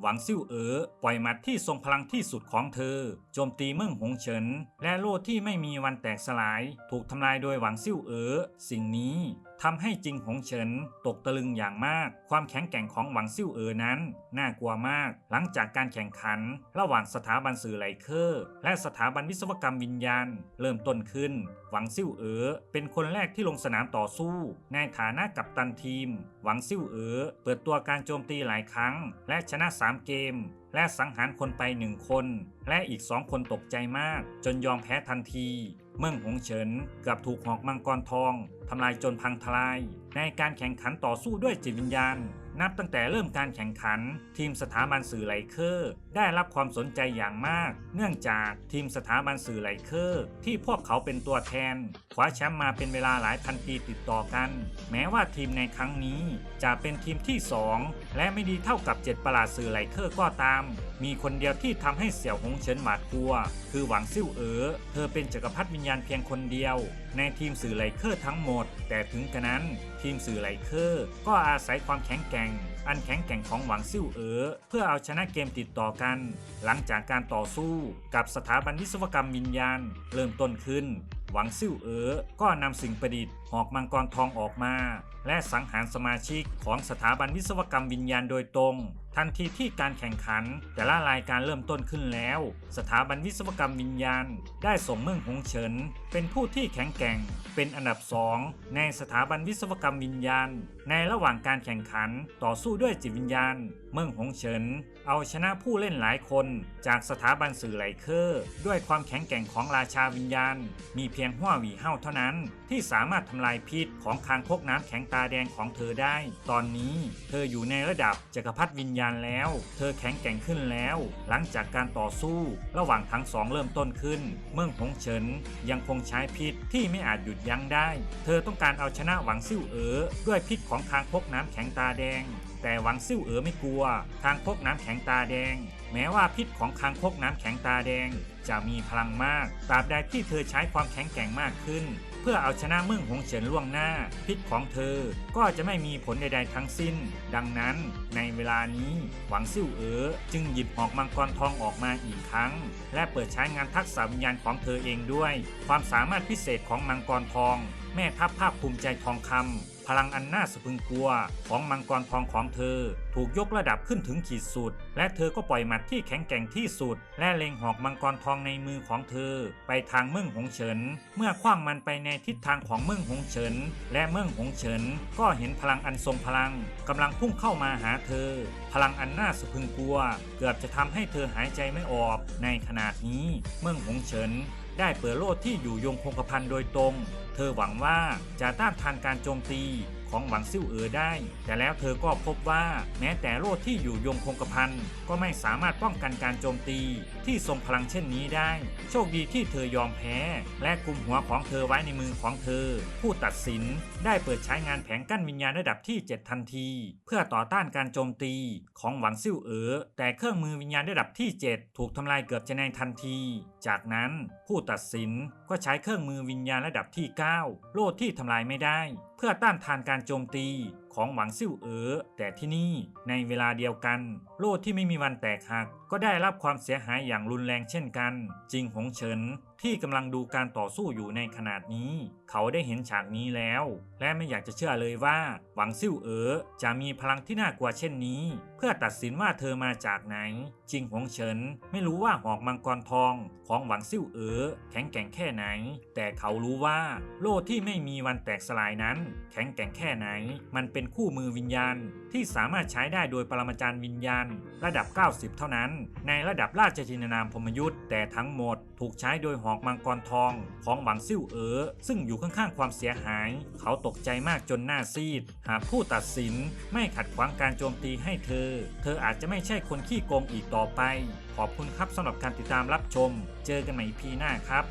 หวังซิ่วเอ๋อปล่อยหมัดที่ทรงพลังที่สุดของเธอ โจมตีเมิ่งหงเฉิน และโล่ที่ไม่มีวันแตกสลาย ถูกทำลายโดยหวังซิ่วเอ๋อสิ่งนี้ ทำให้จิงหงเฉินตกตะลึงอย่างมาก ความแข็งแกร่งของหวังซิ่วเอ๋อนั้น น่ากลัวมาก หลังจากการแข่งขัน ระหว่างสถาบันสื่อไหลเคอร์และสถาบันวิศวกรรมวิญญาณ เริ่มต้นขึ้น หวังซิ่วเอ๋อเป็นคนแรกที่ลงสนามต่อสู้ ในฐานะกัปตันทีม หวังซิ่วเอ๋อเปิดตัวการโจมตีหลายครั้ง และชนะ 3 เกมและสังหารคนไปหนึ่งคน และอีกสองคนตกใจมาก จนยอมแพ้ทันที เมืองหงเฉินเกือบถูกหอกมังกรทองทำลายจนพังทลาย ในการแข่งขันต่อสู้ด้วยจิตวิญญาณ นับตั้งแต่เริ่มการแข่งขัน ทีมสถาบันสื่อไหลเคอร์ได้รับความสนใจอย่างมาก เนื่องจากทีมสถาบันสื่อไหลเคอร์ที่พวกเขาเป็นตัวแทนคว้าแชมป์มาเป็นเวลาหลายพันปีติดต่อกัน แม้ว่าทีมในครั้งนี้จะเป็นทีมที่ 2 และไม่ดีเท่ากับเจ็ดประหลาดสื่อไหลเคอร์ก็ตาม มีคนเดียวที่ทำให้เสี่ยวหงเฉินหวาดกลัว คือหวังซิ่วเอ๋อเธอเป็นจักรพรรดิวิญญาณเพียงคนเดียว ในทีมสื่อไลเคอร์ทั้งหมด แต่ถึงกระนั้นทีมสื่อไลเคอร์ก็อาศัยความแข็งแกร่ง อันแข็งแกร่งของหวังซิ่วเอ๋อเพื่อเอาชนะเกมติดต่อกัน หลังจากการต่อสู้กับสถาบันวิศวกรรมวิญญาณ เริ่มต้นขึ้นหวังซิ่วเอ๋อก็นำสิ่งประดิษฐ์หอกมังกรทองออกมา และสังหารสมาชิกของสถาบันวิศวกรรมวิญญาณโดยตรง ทันทีที่การแข่งขันแต่ละรายการเริ่มต้นขึ้นแล้ว สถาบันวิศวกรรมวิญญาณ ได้ส่งเมืองหงเฉิน เป็นผู้ที่แข็งแกร่ง เป็นอันดับสองในสถาบันวิศวกรรมวิญญาณ ในระหว่างการแข่งขันต่อสู้ด้วยจิตวิญญาณ เมืองหงเฉิน เอาชนะผู้เล่นหลายคน จากสถาบันสื่อไหลเคอร์ด้วยความแข็งแกร่งของราชาวิญญาณ มีเพียงหัวหวีเฮาเท่านั้น ที่สามารถทำลายพิษของคางคกน้ำแข็งตาแดงของเธอได้ ตอนนี้เธออยู่ในระดับจักรพรรดิวิญญาณาณแล้ว เธอแข็งแกร่งขึ้นแล้ว หลังจากการต่อสู้ ระหว่างทั้งสองเริ่มต้นขึ้น เมืองหงเฉินยังคงใช้พิษที่ไม่อาจหยุดยั้งได้ เธอต้องการเอาชนะหวังซิ่วเอ๋อด้วยพิษของคางคกน้ำแข็งตาแดง แต่หวังซิ่วเอ๋อไม่กลัวคางคกน้ำแข็งตาแดง แม้ว่าพิษของคางคกน้ำแข็งตาแดง จะมีพลังมากตราบใดที่เธอใช้ความแข็งแกร่งมากขึ้น เพื่อเอาชนะเมืองหงเฉินล่วงหน้า พิษของเธอ ก็จะไม่มีผลใดๆทั้งสิ้น ดังนั้น ในเวลานี้หวังซิ่วเอ๋อจึงหยิบหอกมังกรทองออกมาอีกครั้ง และเปิดใช้งานทักษะวิญญาณของเธอเองด้วย ความสามารถพิเศษของมังกรทอง แม่ทัพภาคภูมิใจทองคำพลังอันน่าสะพึงกลัวของมังกรทองของเธอ ถูกยกระดับขึ้นถึงขีดสุด และเธอก็ปล่อยหมัดที่แข็งแกร่งที่สุด และเล็งหอกมังกรทองในมือของเธอ ไปทางเมืองหงเฉิน เมื่อคว้างมันไปในทิศทางของเมืองหงเฉิน และเมืองหงเฉิน ก็เห็นพลังอันทรงพลังกำลังพุ่งเข้ามาหาเธอ พลังอันน่าสะพึงกลัว เกือบจะทำให้เธอหายใจไม่ออกในขนาดนี้เมืองหงเฉินได้เปิดโลดที่อยู่ยงคงกระพันโดยตรง เธอหวังว่าจะต้านทานการโจมตี ของหวังซิ่วเอ๋อได้ แต่แล้วเธอก็พบว่าแม้แต่โลดที่อยู่ยงคงกระพันก็ไม่สามารถป้องกันการโจมตีที่ทรงพลังเช่นนี้ได้ โชคดีที่เธอยอมแพ้ และกุมหัวของเธอไว้ในมือของเธอ ผู้ตัดสินได้เปิดใช้งานแผงกั้นวิญญาณระดับที่ 7 ทันที เพื่อต่อต้านการโจมตีของหวังซิ่วเอ๋อแต่เครื่องมือวิญญาณระดับที่ 7 ถูกทำลายเกือบจะในทันที จากนั้นผู้ตัดสินก็ใช้เครื่องมือวิญญาณระดับที่ 9 โลดที่ทำลายไม่ได้ เพื่อต้านทานการโจมตี ของหวังซิ่วเอ๋อแต่ที่นี่ในเวลาเดียวกัน โลดที่ไม่มีวันแตกหัก ก็ได้รับความเสียหายอย่างรุนแรงเช่นกัน จริงหงเฉิน ที่กำลังดูการต่อสู้อยู่ในขนาดนี้ เขาได้เห็นฉากนี้แล้ว และไม่อยากจะเชื่อเลยว่า หวังซิ่วเอ๋อจะมีพลังที่น่ากลัวเช่นนี้ เพื่อตัดสินว่าเธอมาจากไหน จิงหงเฉิน ไม่รู้ว่าหอกมังกรทองของหวังซิ่วเอ๋อแข็งแกร่งแค่ไหน แต่เขารู้ว่า โล่ที่ไม่มีวันแตกสลายนั้น แข็งแกร่งแค่ไหน มันเป็นคู่มือวิญญาณ ที่สามารถใช้ได้โดยปรมาจารย์วิญญาณ ระดับ 90 เท่านั้น ในระดับราชจินนามพมยุทธ์แต่ทั้งหมดถูกใช้โดยหอกมังกรทองของหวังซิ่วเอ๋อซึ่งอยู่ข้างๆความเสียหาย เขาตกใจมากจนหน้าซีด หากผู้ตัดสินไม่ขัดขวางการโจมตีให้เธอ เธออาจจะไม่ใช่คนขี้โกงอีกต่อไป ขอบคุณครับสำหรับการติดตามรับชม เจอกันใหม่พีหน้าครับ